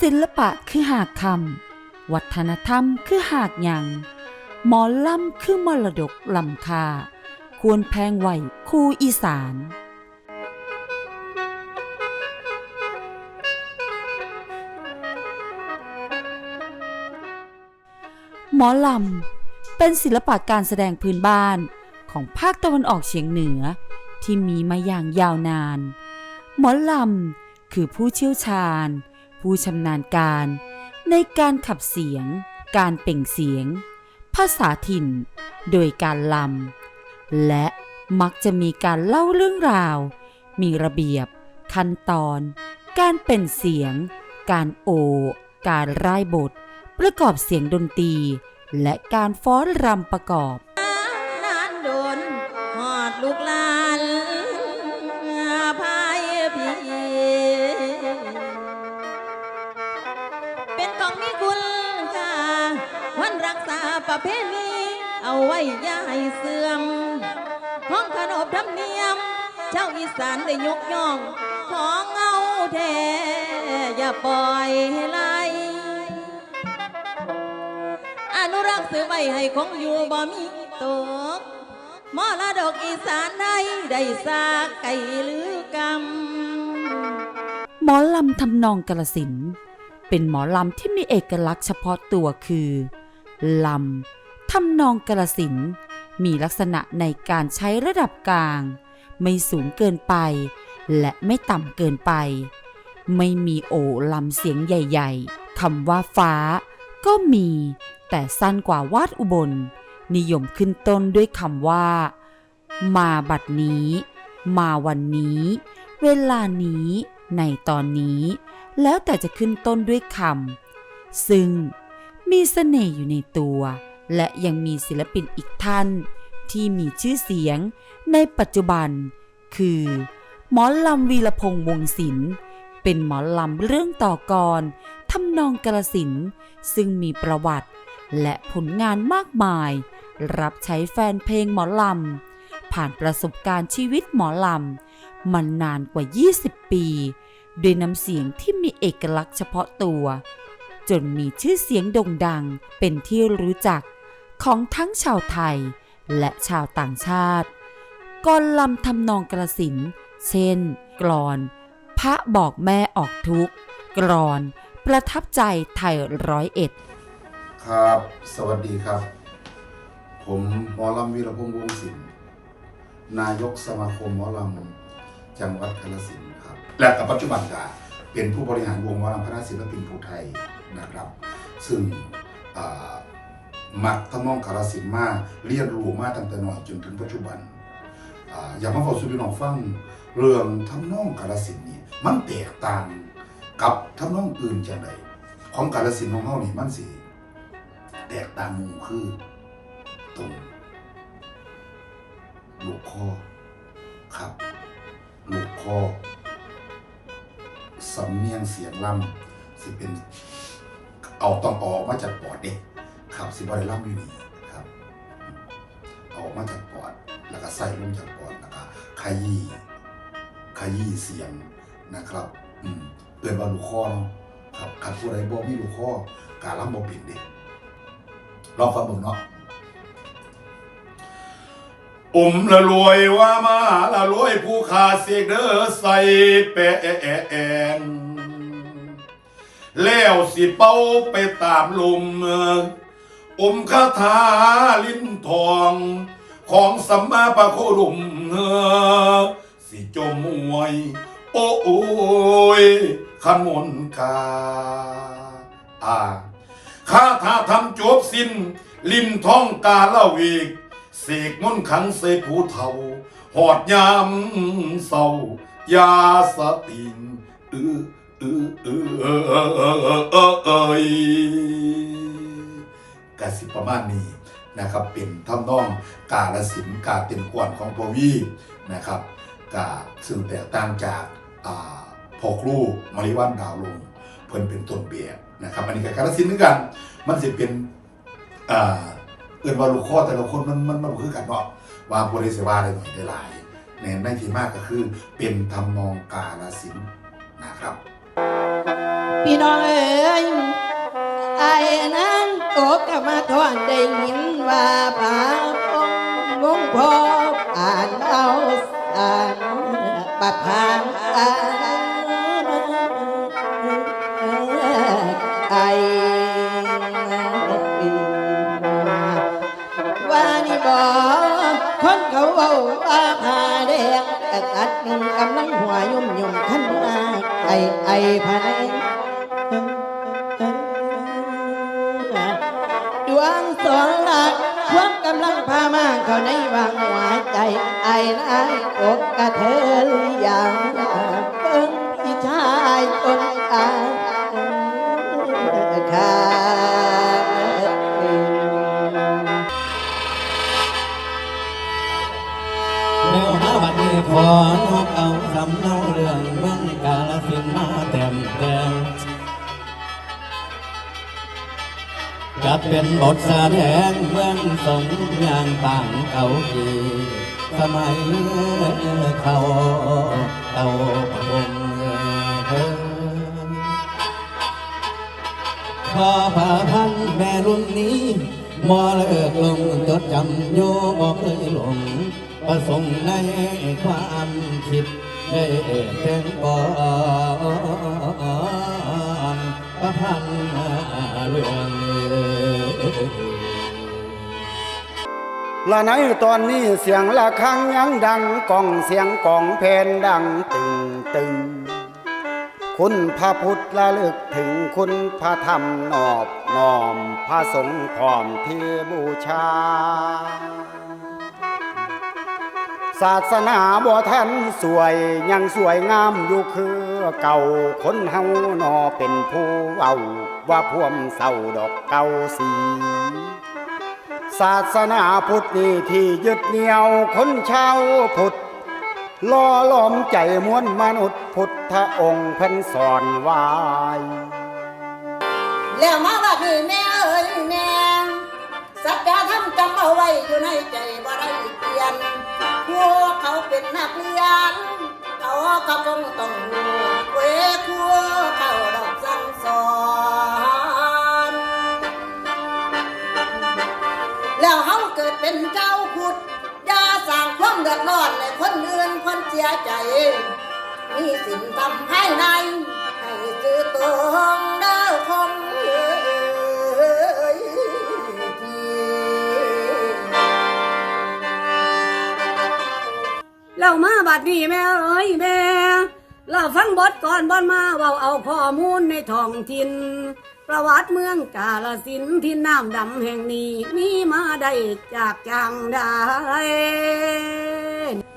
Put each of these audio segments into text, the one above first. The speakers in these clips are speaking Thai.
ศิลปะคือหากคำ วัฒนธรรมคือหากหยังหมอลำคือมรดกลำคา ควรแพงไหวคู่อีสานหมอลำ เป็นศิลปะการแสดงพื้นบ้านของภาคตะวันออกเฉียงเหนือ ที่มีมาอย่างยาวนาน หมอลำคือผู้เชี่ยวชาญ ผู้ชำนาญการ ในการขับเสียง การเป่งเสียง ภาษาถิ่น โดยการลำและมักจะมีการเล่าเรื่องราว มีระเบียบ ขั้นตอน การเป็นเสียง การโอ การร่ายบท ประกอบเสียงดนตรี และการฟ้อนรำประกอบ ประเพณีเอาไว้ย่าให้เสื่อมของขนบธรรมเนียม เจ้าอีสานได้ยกย่อง ของเอาแท้อย่าปล่อยให้ไหลอนุรักษ์สือไว้ให้คงอยู่บ่มีตกมอรดกอีสานได้ได้สากไก่หรือกรรมหมอลำทำนองกาลสิน เป็นหมอลำที่มีเอกลักษณ์เฉพาะตัวคือ ลำทำนองกาลสิน มีลักษณะในการใช้ระดับกลาง ไม่สูงเกินไป และไม่ต่ำเกินไป ไม่มีโอลำเสียงใหญ่ ๆคำว่าฟ้า ก็มี แต่สั้นกว่าวาดอุบล นิยมขึ้นต้นด้วยคำว่า มาบัดนี้ มาวันนี้ เวลานี้ ในตอนนี้ แล้วแต่จะขึ้นต้นด้วยคำซึ่ง มีเสน่ห์อยู่ในตัว และยังมีศิลปินอีกท่าน ที่มีชื่อเสียงในปัจจุบัน คือหมอลำวีรพงษ์วงศิลป์เป็นหมอลำเรื่องต่อกรทำนองกระสินซึ่งมีประวัติและผลงานมากมาย รับใช้แฟนเพลงหมอลำ ผ่านประสบการณ์ชีวิตหมอลำมันนานกว่า 20 ปี ด้วยน้ำเสียงที่มีเอกลักษณ์เฉพาะตัว จนมีชื่อเสียงโด่งดังเป็นที่รู้จักของทั้งชาวไทยและชาวต่างชาติกรลำทำนองกระสิน เช่น กรอน พระบอกแม่ออกทุกข์ กรอน ประทับใจไทยร้อยเอ็ด ครับ สวัสดีครับ ผมหมอลำวีรพงษ์วงศิลป์นายกสมาคมหมอลำจังหวัดกาฬสินธุ์ครับ และกับปัจจุบันก็เป็นผู้บริหารวงหมอลำคณะศิลปินภูไทย นะครับ ซึ่งมักทำนองกาฬสินมาเรียนรู้มาตั้งแต่น้อยจนถึงปัจจุบันอ่าอยากมาบอกสุพี่น้องฟังเรื่องทำนองกาฬสินนี่มันแตกต่างกับทำนองอื่นจังไดของกาฬสินของเฮานี่มันสิแตกต่างมูคือตรงลูกคอครับลูกคอสำเนียงเสียงล่ำสิเป็น เอาต้องออกมาจากปอดเด็กครับสิบริล่ำอยู่นี่ครับออกมาจากปอดแล้วก็ใส่ลงจากปอดแล้วก็ขยี้ขยี้เสียงนะครับอืมเกินว่าลูกคอเนาะครับขัดผู้ใดบ่มีลูกคอการล่ำบ่เป็นเด็กลองฟังผมเนาะอมละรวยว่ามาละรวยผู้ขาเสกเด้อใส่แปน แล้วสิเป้าไปตามลมอมคาถาลิ้นทอง ของสัมมาปะโคลุมสิจมวย โอ้โอยขมนกาอ่าข้าถาทำจบสิ้น ลิ้มท้องกาละเวกเสกมนต์ขังเสผู้เฒ่าหอดยามเศร้ายาสติงเออ เออเออเออเออเออเออเออเอยกสิประมาณนี้นะครับ เป็นทำนองกาลสินกาเต็มกวนของพวีนะครับกาซึ่งแตกต่างจากอ่าพอครูมาริวันดาวลง เพิ่นเป็นต้นแบบนะครับ อันนี้กับกาลสินเหมือนกัน มันสิเป็นอ่าเอื่นว่าลูกข้อแต่ละคนมันมันมันคือกันเนาะว่าบริเสวาได้หน่อยได้หลายในในที่มากก็คือเป็นทำนองกาลสินนะครับ พี่น้องเอ๋ยไอ้นั้นโอกกมาทอนได้ยินว่าป่างวงพออ่านเอาอ่านปะพางอ่านไอ้ว่านี่บอกคนเขาเว้าว่าผ้าแดงกษัตริย์กำลังหัวยุ่มยุ่มขันมาไอ้ไอ้ภาย องหลักความกำลังพามาเข้าในวางหัวใจ ไอ้นายอกกระเทยอนอย่างเบิ่งพี่ชายจนตาขาดแล้วมาบัดนี้ขอนกเอาสำเนาเรื่องเมือง เป็นบทแสดงเมืองสงยางต่างเก่าอีสมัยเขาเต่าประวงเอ่พอผ่าพันแม่รุ่นนี้มอเลิกลงจดจำโยบอกเคยหลง ประสงค์ในความคิดได้เต็มก่อนประพันเรื่อง ละในตอนนี้เสียงะระฆังยังดังกองเสียงกองเพลนดังตึงตึง คุณพระพุทธระลึกถึงคุณพระธรรมนอบน้อมพระสงฆ์พร้อมที่บูชา ศาสนาบ่ทันสวยยังสวยงามอยู่คือ เก่าคนเฮานอเป็นผู้เว้าว่าพวมเศร้าดอกเก่าสีศาสนาพุทธนี่ที่ยึดเหนี่ยวคนชาวพุทธล่อล้อมใจมวลมนุษย์พุทธองค์เพิ่นสอนไว้แล้วมาว่าคือแม่เอ้ยแม่สัจธรรมจำเอาไว้อยู่ในใจบ่ได้เปลี่ยนพวกเขาเป็นนักเรียน ก็คงต้องรู้เวคัวเขาดอกสั่งสอนแล้วเขาเกิดเป็นเจ้าพุดยาสร้างความเดือดร้อนในคนอื่นคนเสียใจมีสิ่งทำให้ในให้จือตรงได้ เรามาบัดนี้แม่เอ้ยแม่เราฟังบทก่อนบอนมาเว่าเอาข้อมูลในท้องถิ่นประวัติเมืองกาลสินที่น้ำดำแห่งนี้มีมาได้จากจังได้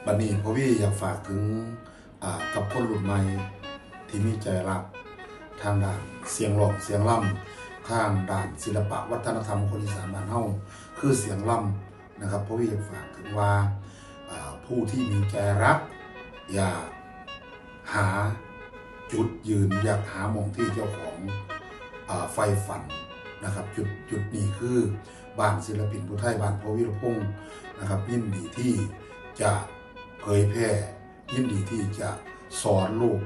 บัดนี้พ่อพี่อยากฝากถึงกับคนรุ่นใหม่ที่มีใจรักทางด้านเสียงร้องเสียงล่ำทางด้านศิลปะวัฒนธรรมคนอีสานบ้านเฮาคือเสียงล่ำนะครับพ่อพี่อยากฝากถึงว่า ผู้ที่มีใจรัก อยากหาจุดยืนอยากหามองที่เจ้าของอไฟฝันนะครับจุดจุดนี้คือบ้านศิลปินผู้ไทยบ้านพระวิรพงศ์นะครับ ยินดีที่จะเผยแพร่ ยินดีที่จะสอนลูก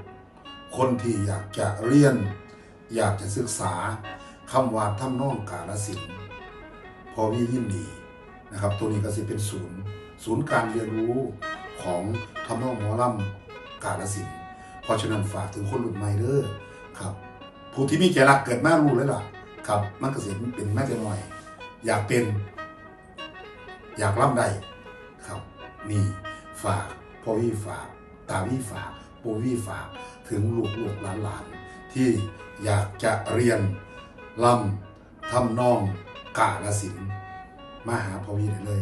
คนที่อยากจะเรียน อยากจะศึกษาคำว่าทำนองกาลสินพอวิยินดีนะครับ ตัวนี้ก็จะเป็นศูนย์ ศูนย์การเรียนรู้ของทำนองหมอลำกาลสินเพราะฉะนั้นฝากถึงคนรุ่นใหม่เด้อครับ ผู้ที่มีใจรักเกิดมารู้เลยล่ะ ครับมันก็เสียเป็นแม่แต่หน่อย อยากเป็น อยากร่ำใดครับ นี่ฝากพ่อวี่ฝาก ตาวี่ฝากปู่วี่ฝากถึงลูกลูกหลานหลานที่อยากจะเรียนล่ำทำนองกาลสินมาหาพ่อวี่ได้เลย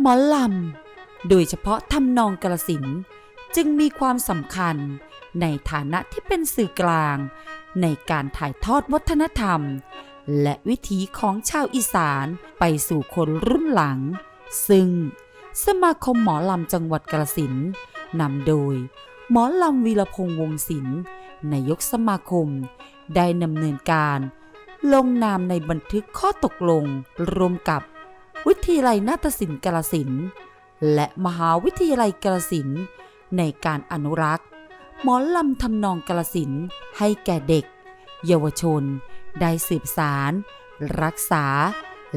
หมอลำ โดยเฉพาะทำนองกระสินจึงมีความสำคัญในฐานะที่เป็นสื่อกลาง ในการถ่ายทอดวัฒนธรรม และวิถีของชาวอีสานไปสู่คนรุ่นหลัง ซึ่งสมาคมหมอลำจังหวัดกระสินนำโดย หมอลำวีรพงษ์วงศิลป์นายกสมาคม ได้ดำเนินการ ลงนามในบันทึกข้อตกลงรวมกับ วิทยาลัยนาฏศิลป์กาลสินธุ์และมหาวิทยาลัยกาลสินธุ์ในการอนุรักษ์ หมอลำทำนองกาลสินธุ์ให้แก่เด็ก เยาวชน ได้สืบสาร รักษา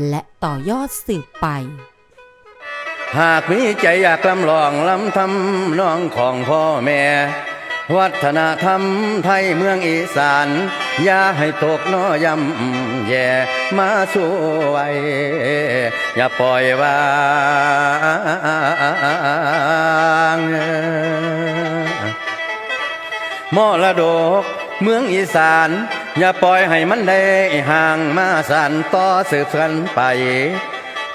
และต่อยอดสืบไป หากมีใจอยากลำลองลำทำนองของพ่อแม่ วัฒนธรรมไทยเมืองอีสาน อย่าให้ตกน้อยำแย่มาสว้ อย่าปล่อยวางมรดกเมืองอีสาน อย่าปล่อยให้มันได้ห่างมาสันต่อสืบสันไป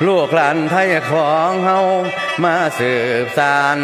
ลูกหลานไทยของเฮามาสืบสาน